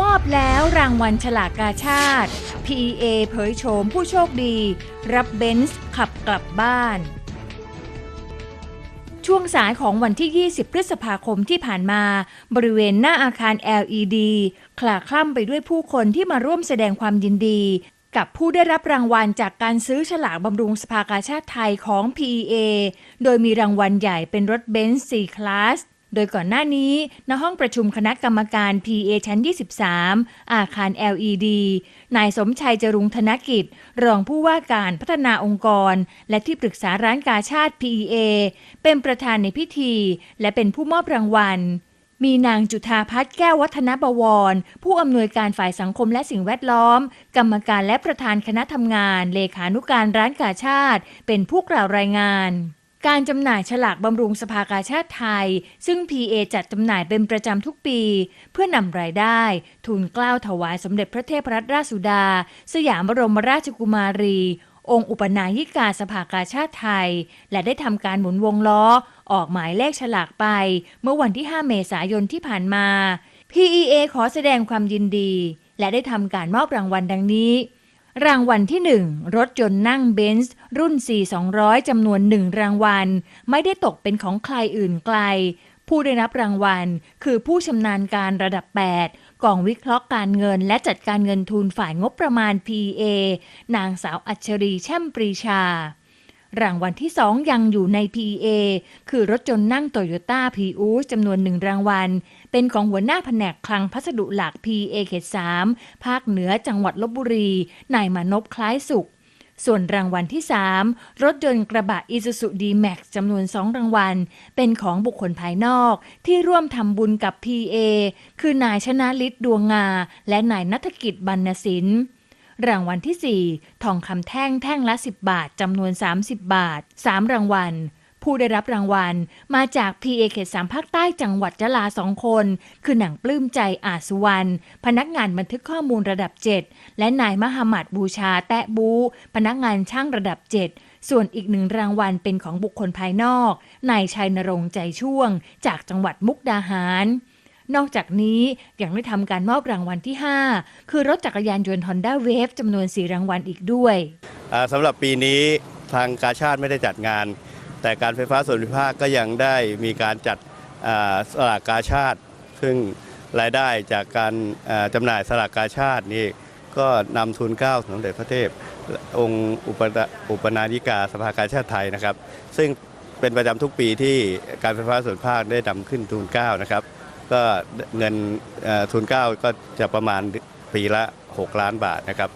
มอบแล้วรางวัลฉลากกาชาติ PEA เผยโฉมผู้โชคดี รับเบนซ์ขับกลับบ้าน ช่วงสายของวันที่ 20 พฤษภาคมที่ผ่านมา บริเวณหน้าอาคาร LED คลาคล่ำไปด้วยผู้คนที่มาร่วมแสดงความยินดี กับผู้ได้รับรางวัลจากการซื้อฉลากบำรุงสภากาชาติไทยของ PEA โดยมีรางวัลใหญ่เป็นรถเบนซ์4คลาส โดยก่อนหน้านี้ณห้องประชุมคณะกรรมการ PA ชั้น 23 อาคาร LED นายสมชัยจรุงธนกิจ รองผู้ว่าการพัฒนาองค์กร และที่ปรึกษาร้านกาชาติ PEA เป็นประธานในพิธี และเป็นผู้มอบรางวัลมีนางจุธาพัฒน์แก้ววัฒนบวร ผู้อำนวยการฝ่ายสังคมและสิ่งแวดล้อม กรรมการและประธานคณะทำงาน เลขานุการร้านกาชาติ เป็นผู้กล่าวรายงาน การจำหน่ายฉลากบำรุงสภากาชาติไทย ซึ่ง PA จัดจำหน่ายเป็นประจำทุกปี เพื่อนำรายได้ ทุนกล้าวถวายสมเด็จพระเทพรัตนราชสุดา สยามบรมราชกุมารี องค์อุปนายิกาสภากาชาติไทย และได้ทำการหมุนวงล้อ ออกหมายเลขฉลากไป เมื่อวันที่ 5 เมษายนที่ผ่านมา PEA ขอแสดงความยินดี และได้ทำการมอบรางวัลดังนี้ รางวัลที่ 1 รถยนต์นั่งเบนซ์รุ่น 4200 จำนวน 1 รางวัล ไม่ได้ตกเป็นของใครอื่นไกล ผู้ได้รับรางวัล คือผู้ชำนาญการระดับ 8 กองวิเคราะห์การเงินและจัดการเงินทุนฝ่ายงบประมาณ PA นางสาวอัญชรีแช่มปรีชา รางวัลที่ 2 ยังอยู่ใน PA คือรถยนนั่งโตโยต้าพีอูสจำนวนหนึ่งรางวัล เป็นของหัวหน้าแผนกคลังพัสดุหลัก PA เขต3ภาคเหนือจังหวัดลบบุรี นายมานพคล้ายสุข ส่วนรางวัลที่ 3 รถยนต์กระบะ Isuzu D-Max จำนวน 2 รางวัล เป็นของบุคคลภายนอก ที่ร่วมทำบุญกับ PA คือนายชนะลิศดวงงา และนายนัฐกิจบรรณสินร รางวัลที่ 4 ทองคำแท่งแท่งละ 10 บาทจำนวน 30 บาท 3 รางวัล ผู้ได้รับรางวัลมาจาก PA เขต3ภาคใต้จังหวัดยะลาสองคน คือหนังปลื้มใจอาสุวรรณพนักงานบันทึกข้อมูลระดับ 7 และนายมหามัดบูชาแตะบู พนักงานช่างระดับ 7ส่วนอีกหนึ่งรางวัลเป็นของบุคคลภายนอก นายชัยนรงใจช่วง จากจังหวัดมุกดาหาร นอกจากนี้ยังได้ทำการมอบรางวัลที่ 5 คือรถจักรยานยนต์ Honda Wave จำนวน 4 รางวัลอีกด้วยสำหรับปีนี้ทางกาชาติไม่ได้จัดงาน แต่การไฟฟ้าส่วนภูมิภาคก็ยังได้มีการจัดสลากกาชาติ ซึ่งรายได้จากการจำหน่ายสลากกาชาตินี่ก็นำทุนเก้าสมเด็จพระเทพ องค์อุปนาอุปนายิกาสภากาชาติไทยนะครับ ซึ่งเป็นประจำทุกปีที่การไฟฟ้าส่วนภาคได้นำขึ้นทุนเก้านะครับ ก็เงินทุนเก้าก็จะประมาณปีละ 6 ล้านบาทนะครับ